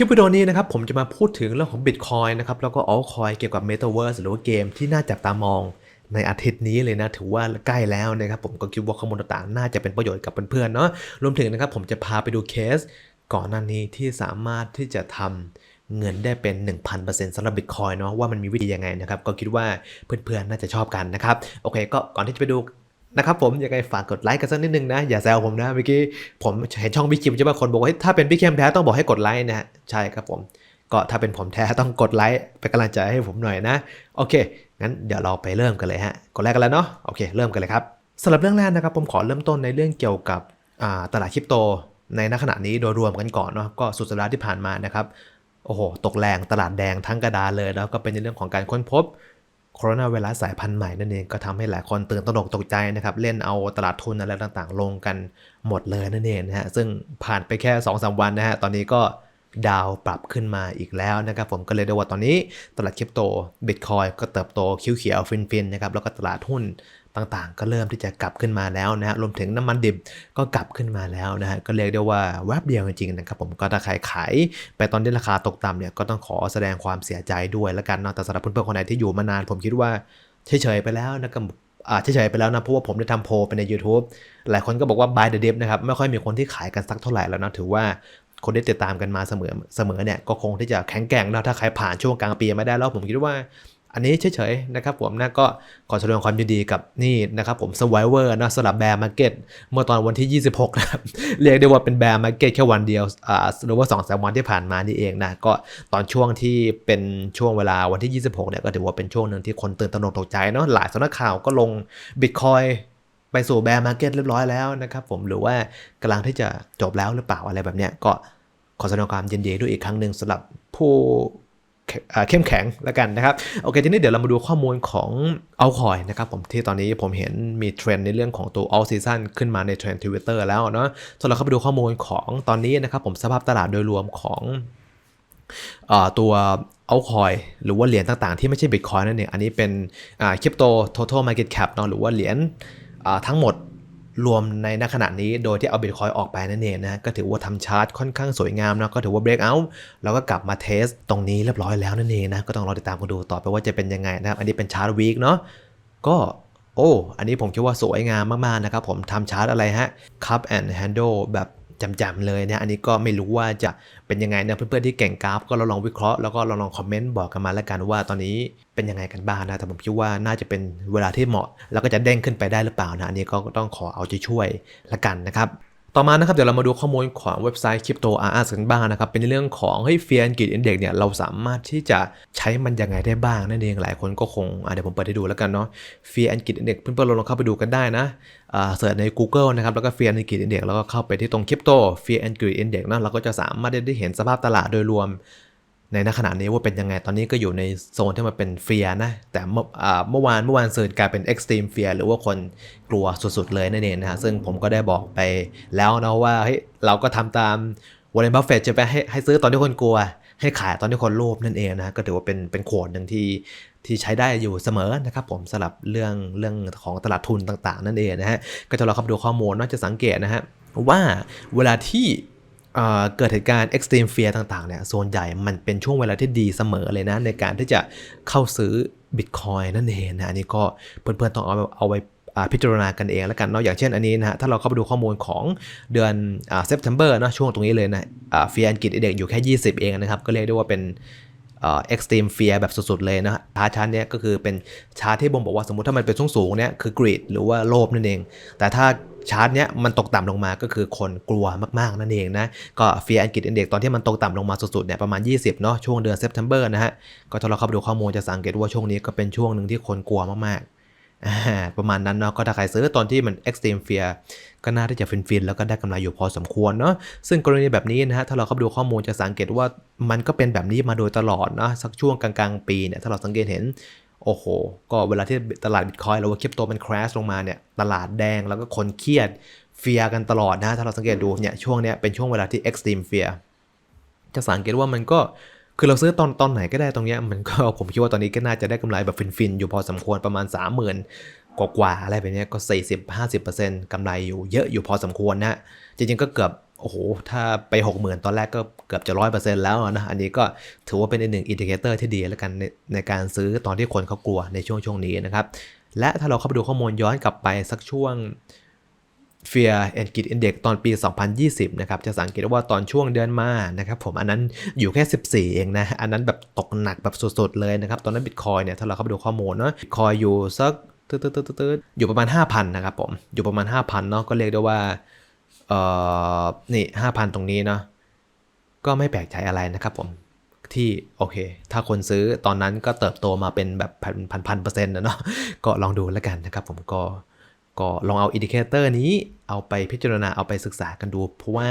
ลิปวิดีโอนี้นะครับผมจะมาพูดถึงเรื่องของ Bitcoin นะครับแล้วก็ altcoin เกี่ยวกับ Metaverse หรือว่าเกมที่น่าจับตามองในอาทิตย์นี้เลยนะ ถือว่าใกล้แล้วนะครับผมก็คิดว่าข้อมูลต่างๆ น่าจะเป็นประโยชน์กับเพื่อนๆเนาะรวมถึงนะครับผมจะพาไปดูเคส ก่อนหน้านี้ที่สามารถที่จะทำเงินได้เป็น 1,000%สำหรับ Bitcoin เนาะว่ามันมีวิธียังไงนะครับก็คิดว่าเพื่อนๆน่าจะชอบกันนะครับโอเค ก็ก่อนที่จะไปดู นะครับผมยังไงฝากกดไลค์กันสักนิดนึงนะ อย่าแซวผมนะเมื่อกี้ผมเห็นช่องพี่คิมใช่ป่ะคนบอกว่าถ้าเป็นพี่คิมแท้ต้องบอกให้กดไลค์นะฮะใช่ครับผมก็ถ้าเป็นผมแท้ต้องกดไลค์เป็นกำลังใจให้ผมหน่อยนะ โอเค งั้นเดี๋ยวเราไปเริ่มกันเลยฮะกดไลค์กันแล้วเนาะโอเค เริ่มกันเลยครับสำหรับเรื่องแรกนะครับผมขอเริ่มต้นในเรื่องเกี่ยวกับตลาดคริปโต ในณขณะนี้โดยรวมกันก่อนเนาะก็สุดสัปดาห์ที่ผ่านมานะครับโอ้โหตกแรงตลาดแดงทั้งกระดานเลยแล้วก็เป็นในเรื่องของการค้นพบ โคโรนาไวรัสสายพันธุ์ใหม่นั่นเองก็ทำให้หลายคนตื่นตระหนกตกใจนะครับ เล่นเอาตลาดทุนอะไรต่างๆ ลงกันหมดเลยนั่นเองนะฮะซึ่งผ่านไปแค่2-3วันนะฮะตอนนี้ก็ดาวปรับขึ้นมาอีกแล้วนะครับผมก็เลยได้ว่าตอนนี้ตลาดคริปโตบิตคอยก็เติบโตคิ้วเขียวฟินๆนะครับแล้วก็ตลาดหุ้น ต่างๆ ก็เริ่มที่จะกลับขึ้นมาแล้วนะฮะรวมถึงน้ำมันดิบก็กลับขึ้นมาแล้วนะฮะก็เรียกได้ว่าแวบเดียวจริงๆนะครับผมก็ถ้าใครขายไปตอนที่ราคาตกต่ำเนี่ยก็ต้องขอแสดงความเสียใจด้วยแล้วกันเนาะแต่สำหรับเพื่อนๆคนไหนที่อยู่มานาน ผมคิดว่าเฉยๆไปแล้วนะครับอ่าเฉยๆไปแล้วนะเพราะว่าผมได้ทำโพลไปใน YouTube หลายคนก็บอกว่า buy the dip นะครับไม่ค่อยมีคนที่ขายกันสักเท่าไหร่แล้วนะถือว่าคนที่ติดตามกันมาเสมอเสมอเนี่ยก็คงที่จะแข็งแกร่งนะถ้าใครผ่านช่วงกลางปีมาได้แล้วผมคิดว่า อันนี้เฉยๆนะครับผมนะก็ขอแสดงความยินดีกับนี่นะครับผม Survivor นะสำหรับแบร์มาร์เก็ตเมื่อตอนวันที่ 26นะครับเรียกได้ว่าเป็นแบร์มาร์เก็ตแค่วันเดียวอ่าหรือว่า2อสวันที่ผ่านมานี่เองนะก็ตอนช่วงที่เป็นช่วงเวลาวันที่ 26เนี่ยก็ถือว่าเป็นช่วงหนึ่งที่คนตื่นตระหนกตกใจเนาะหลายสำนักข่าวก็ลง Bitcoin ไปสู่แบร์มาร์เก็ตเรียบร้อยแล้วนะครับผมหรือว่ากำลังที่จะจบแล้วหรือเปล่าอะไรแบบเนี้ยก็ขอแสดงความยินดีด้วยอีกครั้งหนึ่งสำหรับผู้ เข้มแข็งแล้วกันนะครับโอเคทีนี้เดี๋ยวเรามาดูข้อมูลของเอาคอยนะครับผมที่ตอนนี้ผมเห็นมีเทรนด์ในเรื่องของตัว all season ขึ้นมาในเทรนด์ทวิตเตอร์แล้วเนาะส่วนเราเข้าไปดูข้อมูลของตอนนี้นะครับผมสภาพตลาดโดยรวมของอตัวเอาคอยหรือว่าเหรียญต่างๆ ที่ไม่ใช่ Bitcoin นั่นเองอันนี้เป็นคริปโต total market cap เนาะหรือว่าเหรียญทั้งหมด รวมในณขณะนี้โดยที่เอา Bitcoin ออกไปนั่นเองนะก็ถือว่าทำชาร์ตค่อนข้างสวยงามนะก็ถือว่า break out แล้วก็กลับมาเทสตรงนี้เรียบร้อยแล้วนั่นเองนะก็ต้องรอติดตามกันดูต่อไปว่าจะเป็นยังไงนะครับอันนี้เป็นชาร์ตวีคเนาะก็โอ้ อันนี้ผมคิดว่าสวยงามมาก ๆ นะครับผมทำชาร์ตอะไรฮะ cup and handle แบบ จำๆเลยนะอันนี้ก็ไม่รู้ว่าจะเป็นยังไงนะเพื่อนๆที่เก่งกราฟ ก็ลองวิเคราะห์แล้วก็ลองคอมเมนต์บอกกันมาแล้วกันว่าตอนนี้เป็นยังไงกันบ้างนะแต่ผมคิดว่าน่าจะเป็นเวลาที่เหมาะ แล้วก็จะเด้งขึ้นไปได้หรือเปล่านะอันนี้ก็ต้องขอเอาใจช่วยละกันนะครับ ต่อมานะครับเดี๋ยวเรามาดูข้อมูลของเว็บไซต์ Crypto r s กันบ้างนะครับเป็นเรื่องของเฮ้ยเฟียนกิจอินเด็กเนี่ยเราสามารถที่จะใช้มันยังไงได้บ้างนั่นเองหลายคนก็คงเดี๋ยวผมเปิดให้ดูแล้วกันเนาะเฟียนกิจอินเด็กเพื่อนๆลองเข้าไปดูกันได้นะเสิร์ชใน Google นะครับแล้วก็เฟียนกิจอินเด็กแล้วก็เข้าไปที่ตรงคริปโตเฟียนกิจอินเด็กนะเราก็จะสามารถได้เห็นสภาพตลาดโดยรวม ในขณะนี้ว่าเป็นยังไงตอนนี้ก็อยู่ในโซนที่มันเป็นเฟียนะ แต่เมื่อวานเมื่อวานเสิร์ชกลายเป็นเอ็กซ์ตรีมเฟียหรือว่าคนกลัวสุดๆเลยนั่นเองนะฮะซึ่งผมก็ได้บอกไปแล้วนะว่าเฮ้ยเราก็ทำตามวอร์เรนบัฟเฟตจะไปให้ให้ซื้อตอนที่คนกลัว ให้ขายตอนที่คนโลภนั่นเองนะก็ถือว่าเป็นเป็นโขดหนึ่งที่ที่ใช้ได้อยู่เสมอนะครับผมสำหรับเรื่องเรื่องของตลาดทุนต่างๆ นั่นเองนะฮะก็จะเราเข้าไปดูข้อมูลน่าจะสังเกตนะฮะว่าเวลาที่ เกิดเหตุการณ์ extreme fear ต่างๆเนี่ยส่วนใหญ่มันเป็นช่วงเวลาที่ดีเสมอเลยนะ ในการที่จะเข้าซื้อ Bitcoin นั่นเองนะอันนี้ก็เพื่อนๆต้องเอาเอาไว้พิจารณากันเองแล้วกันเนาะอย่างเช่นอันนี้นะฮะถ้าเราเข้าไปดูข้อมูลของเดือนอ่า September นะช่วงตรงนี้เลยนะอ่า fear อังกฤษเด็กอยู่แค่ 20 เองนะครับ ก็เรียกได้ว่าเป็นเอ่อ extreme fear แบบสุดๆเลยนะชาร์ชาร์เนี้ยก็คือเป็นชาร์ที่บ่งบอกว่าสมมติถ้ามันเป็นสูงสูงๆเนี่ยคือ greed หรือว่าโลภนั่นเอง แต่ถ้า ชาร์ตเนี้ยมันตกต่ำลงมาก็คือคนกลัวมากๆนั่นเองนะ ก็ fear อังกฤษ index ตอนที่มันตกต่ำลงมาสุดๆเนี่ยประมาณ 20เนาะช่วงเดือน September นะฮะ ก็ถ้าเราเข้าไปดูข้อมูลจะสังเกตว่าช่วงนี้ก็เป็นช่วงหนึ่งที่คนกลัวมากๆ ประมาณนั้นเนาะก็ถ้าใครซื้อตอนที่มัน extreme fear ก็น่าที่จะฟินๆ แล้วก็ได้กำไรอยู่พอสมควรเนาะซึ่งกรณีแบบนี้นะฮะถ้าเราเข้าไปดูข้อมูลจะสังเกตว่ามันก็เป็นแบบนี้มาโดยตลอดนะสักช่วงกลางๆ ปีเนี่ยถ้าเราสังเกตเห็น โอ้โห ก็เวลาที่ตลาดบิตคอยหรือว่าคริปโตมันคราชลงมาเนี่ย ตลาดแดงแล้วก็คนเครียดเฟียกันตลอดนะ ถ้าเราสังเกตดูเนี่ย ช่วงเนี้ยเป็นช่วงเวลาที่ extreme fear จะสังเกตว่ามันก็ คือเราซื้อตอนตอนไหนก็ได้ตรงเนี้ย มันก็ผมคิดว่าตอนนี้ก็น่าจะได้กำไรแบบฟินๆ อยู่พอสมควรประมาณ 30,000 กว่ากว่าๆอะไรแบบเนี้ยก็ 40-50%กำไรอยู่เยอะอยู่พอสมควรนะ จริงๆก็เกือบ โอ้โห ถ้าไป 60,000 ตอนแรกก็เกือบจะร้อยเปอร์เซ็นต์แล้วนะ อันนี้ก็ถือว่าเป็นอีกหนึ่งอินดิเคเตอร์ที่ดีแล้วกันในในการซื้อตอนที่คนเขากลัวในช่วงช่วงนี้นะครับ และถ้าเราเข้าไปดูข้อมูลย้อนกลับไปสักช่วง Fear and Greed Index ตอนปี 2020 นะครับ จะสังเกตว่าตอนช่วงเดือนมานะครับผม อันนั้นอยู่แค่ 14 เองนะ อันนั้นแบบตกหนักแบบสุดๆเลยนะครับ ตอนนั้นบิตคอยเนี่ย ถ้าเราเข้าไปดูข้อมูลเนาะบิตคอยอยู่สักตืดๆๆๆอยู่ประมาณ 5,000 นะครับผม อยู่ประมาณ 5,000 เนาะ ก็เรียกได้ว่า เอ่อนี่5,000ตรงนี้เนาะก็ไม่แปลกใจอะไรนะครับผม ที่โอเค ถ้าคนซื้อตอนนั้นก็เติบโตมาเป็นแบบพันพันพันเปอร์เซ็นต์นะเนาะก็ลองดูแล้วกันนะครับผมก็ก็ลองเอาอินดิเคเตอร์นี้เอาไปพิจารณาเอาไปศึกษากันดู เพราะว่า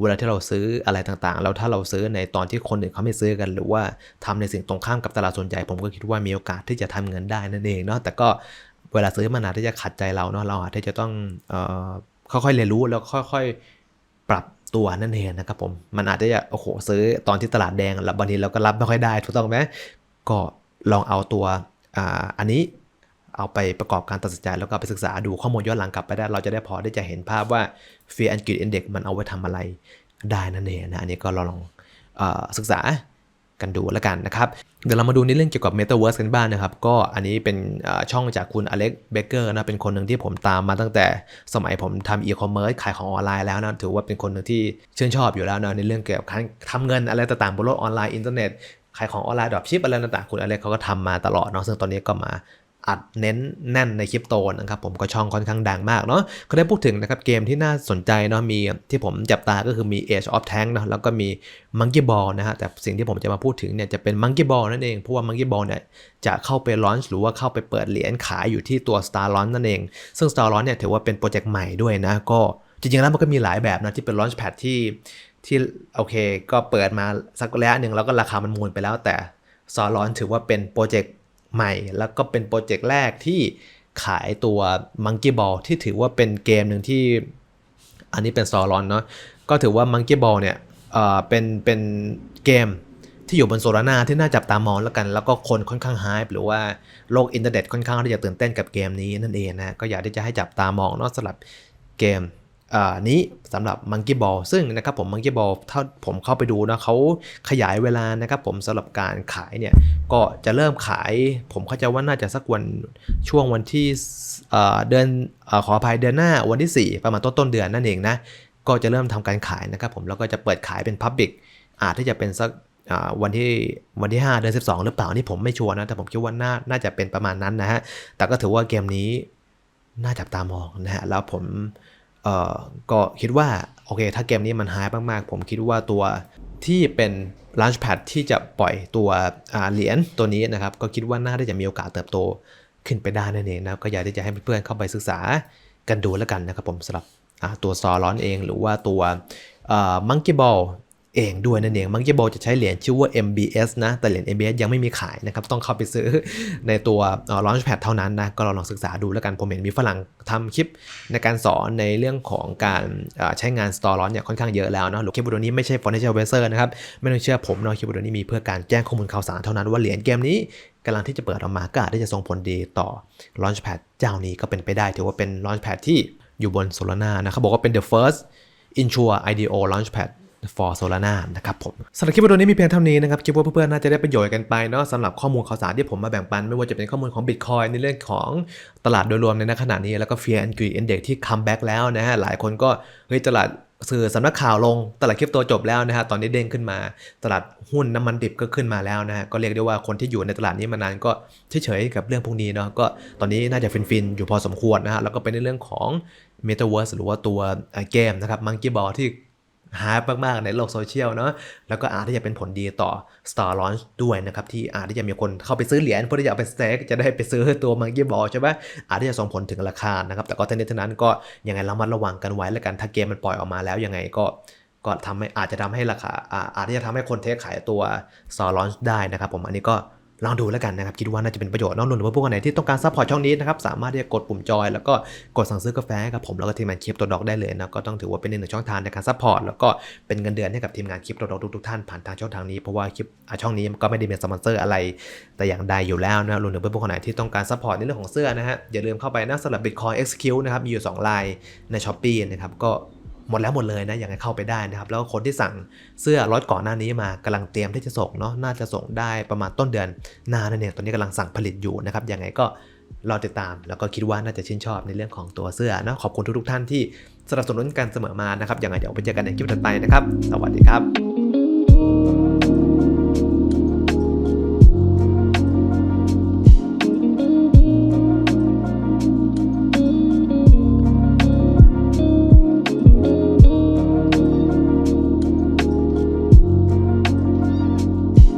เวลาที่เราซื้ออะไรต่างๆ แล้วถ้าเราซื้อในตอนที่คนอื่นเขาไม่ซื้อกัน หรือว่าทำในสิ่งตรงข้ามกับตลาดส่วนใหญ่ผมก็คิดว่ามีโอกาสที่จะทำเงินได้นั่นเองเนาะแต่ก็เวลาซื้อมันอาจจะขัดใจเราเนาะเราอาจจะต้องเอ่อ ค่อยๆเรียนรู้แล้วค่อยๆ ปรับตัวนั่นเองนะครับผม มันอาจจะโอ้โหซื้อตอนที่ตลาดแดงแล้วบางทีเราก็รับไม่ค่อยได้ถูกต้องไหมก็ลองเอาตัวอันนี้เอาไปประกอบการตัดสินใจแล้วก็ไปศึกษาดูข้อมูลย้อนหลังกลับไปได้ เราจะได้พอได้จะเห็นภาพว่า Fear and Greed Index มันเอาไว้ทำอะไรได้นั่นเองนะอันนี้ก็ลองเอ่อศึกษา กันดูแล้วกันนะครับ เดี๋ยวเรามาดูในเรื่องเกี่ยวกับ Metaverse กันบ้างนะครับ ก็อันนี้เป็นช่องจากคุณอเล็กเบเกอร์นะเป็นคนหนึ่งที่ผมตามมาตั้งแต่สมัยผมทำอีคอมเมิร์ซขายของออนไลน์แล้วนะถือว่าเป็นคนหนึ่งที่ชื่นชอบอยู่แล้วนะในเรื่องเกี่ยวกับการทำเงินอะไรต่างๆบนโลกออนไลน์อินเทอร์เน็ตขายของออนไลน์ดรอปชิปอะไรต่างๆคุณอเล็กเขาก็ทำมาตลอดเนาะซึ่งตอนนี้ก็มา อัดเน้นแน่นในคริปโตนะครับผมก็ช่องค่อนข้างดังมากเนาะก็ได้พูดถึงนะครับเกมที่น่าสนใจเนาะมีที่ผมจับตาก็คือมี Age of Tank เนาะแล้วก็มี Monkey Ball นะฮะแต่สิ่งที่ผมจะมาพูดถึงเนี่ยจะเป็น Monkey Ball นั่นเองเพราะว่า Monkey Ball เนี่ยจะเข้าไปลอนช์หรือว่าเข้าไปเปิดเหรียญขายอยู่ที่ตัว Star l a u n นั่นเอง ซึ่ง Star l a u n เนี่ยถือว่าเป็นโปรเจกต์ใหม่ด้วยนะก็จริงๆแล้วมันก็มีหลายแบบนะที่เป็น Launch Pad ที่ที่โอเค ก็เปิดมาสักระยะหนึ่งแล้วก็ราคามันมูลไปแล้วแต่ StarLons ถือว่าเป็นโปรเจกต์ ใหม่ แล้วก็เป็นโปรเจกต์แรกที่ขายตัว Monkey Ball ที่ถือว่าเป็นเกมหนึ่งที่ อันนี้เป็นซอลอนเนาะก็ถือว่า Monkey Ball เนี่ยเอ่อเป็นเป็นเกมที่อยู่บนโซลาร่าที่น่าจับตามองแล้วกัน แล้วก็คนค่อนข้างฮ p ์หรือว่าโลกอินเทอร์เน็ตค่อนข้างที่จะตื่นเต้นกับเกมนี้นั่นเองนะ ก็อยากที่จะให้จับตามองเนาะสำหรับเกม นี้สำหรับ Monkey Ball ซึ่งนะครับผม Monkey Ball ถ้าผมเข้าไปดูนะเขาขยายเวลานะครับผมสำหรับการขายเนี่ย ก็จะเริ่มขาย ผมเข้าใจว่าน่าจะสักวันช่วงวันที่เดือนอขออภัยเดือนหน้าวันที่ 4 ประมาณต้นต้นเดือนนั่นเองนะ ก็จะเริ่มทำการขายนะครับผมแล้วก็จะเปิดขายเป็น Public อาจที่จะเป็นสักวันที่วันที่ 5 เดือน 12 หรือเปล่านี่ผมไม่ชัวร์นะ แต่ผมคิดว่าน่าน่าจะเป็นประมาณนั้นนะฮะแต่ก็ถือว่าเกมนี้น่าจับตามองนะฮะแล้วผม เอ่อก็คิดว่าโอเค ถ้าเกมนี้มันหายมากๆ ผมคิดว่าตัวที่เป็น Launchpad ที่จะปล่อยตัวเหรียญตัวนี้นะครับ ก็คิดว่าน่าจะมีโอกาสเติบโตขึ้นไปได้นั่นเองนะครับ ก็อยากที่จะให้เพื่อนๆเข้าไปศึกษากันดูแล้วกันนะครับผมสำหรับตัวซอร้อนเอง หรือว่าตัวมังกี้บอล เองด้วยนั่นเอง Monkey Ball จะใช้เหรียญชื่อว่า MBS นะ แต่เหรียญ MBS ยังไม่มีขายนะครับ ต้องเข้าไปซื้อในตัวเอ่อ Launchpad เท่านั้นนะ ก็ลองศึกษาดูแล้วกัน ผมเห็นมีฝรั่งทำคลิปในการสอนในเรื่องของการใช้งาน Store Launch เนี่ยค่อนข้างเยอะแล้วเนาะคลิปวิดีโอนี้ไม่ใช่ Financial Advisor นะครับ ไม่ต้องเชื่อผมเนาะคลิปวิดีโอนี้มีเพื่อการแจ้งข้อมูลข่าวสารเท่านั้นว่าเหรียญเกมนี้กำลังที่จะเปิดออกมาก็อาจที่จะส่งผลดีต่อ Launchpad เจ้านี้ก็เป็นไปได้ถือว่าเป็น Launchpad ที่อยู่บน Solana นะเขาบอกว่าเป็น the first Insure IDO Launchpad for Solana นะครับผมสำหรับคลิปวิดีโอนี้มีเพียงเท่านี้นะครับคิดว่าเพื่อนๆน่าจะได้ประโยชน์กันไปเนาะสำหรับข้อมูลข่าวสารที่ผมมาแบ่งปัน ไม่ว่าจะเป็นข้อมูลของ Bitcoin ในเรื่องของตลาดโดยรวมในขณะนี้ แล้วก็ Fear and Greed Index ที่คัมแบ็กแล้วนะฮะหลายคนก็เฮ้ยตลาดสื่อสำนักข่าวลงตลาดคริปโตจบแล้วนะฮะตอนนี้เด้งขึ้นมา ตลาดหุ้นน้ำมันดิบก็ขึ้นมาแล้วนะฮะก็เรียกได้ว่าคนที่อยู่ในตลาดนี้มานานก็เฉยๆกับเรื่องพวกนี้เนาะก็ตอนนี้น่าจะฟินๆอยู่พอสมควรนะฮะแล้วก็เป็นในเรื่องของ Metaverse หรือว่าตัวเอ่อเกมนะครับ Monkey Ball ที่ ฮาร์ปมากๆในโลกโซเชียลเนาะแล้วก็อาจที่จะเป็นผลดีต่อ Star Launch ด้วยนะครับ ที่อาจที่จะมีคนเข้าไปซื้อเหรียญเพื่อที่จะไปสเต็กจะได้ไปซื้อตัว Monkey Ball ใช่ไหมอาจที่จะส่งผลถึงราคานะครับแต่ก็ทั้งนี้ทั้งนั้นก็ยังไงระมัดระวังกันไว้แล้วกันถ้าเกมมันปล่อยออกมาแล้วยังไงก็ก็ทำให้อาจจะทำให้ราคาอาจที่จะทำให้คนเทคขายตัว Star Launch ได้นะครับผมอันนี้ก็ ลองดูแล้วกันนะครับคิดว่าน่าจะเป็นประโยชน์น้องนุ่นหรือว่าพวกคนไหนที่ต้องการซัพพอร์ตช่องนี้นะครับสามารถที่จะกดปุ่มจอยแล้วก็กดสั่งซื้อกาแฟให้กับผมแล้วก็ทีมงานคลิปตัวดอกได้เลยนะก็ต้องถือว่าเป็นหนึ่งช่องทางในการซัพพอร์ตแล้วก็เป็นเงินเดือนให้กับทีมงานคลิปตัวดอกทุกๆท่านผ่านทางช่องทางนี้เพราะว่าคลิปช่องนี้ก็ไม่ได้เป็นสปอนเซอร์อะไร แต่อย่างใดอยู่แล้วนะรวมถึงเพื่อนๆคนไหนที่ต้องการซัพพอร์ตในเรื่องของเสื้อนะฮะอย่าลืมเข้าไปนะสำหรับ Bitcoin XQ นะครับมีอยู่2ลายใน s h อ p e e นะครับก็ หมดแล้วหมดเลยนะยังไงเข้าไปได้นะครับ แล้วคนที่สั่งเสื้อล็อตก่อนหน้านี้มากำลังเตรียมที่จะส่งเนาะน่าจะส่งได้ประมาณต้นเดือนหน้านั่นเองตอนนี้กำลังสั่งผลิตอยู่นะครับยังไงก็รอติดตาม แล้วก็คิดว่าน่าจะชื่นชอบในเรื่องของตัวเสื้อนะขอบคุณทุกๆท่านที่สนับสนุนกันเสมอมานะครับยังไงเดี๋ยวไปเจอกันในคลิปถัดไปนะครับ สวัสดีครับ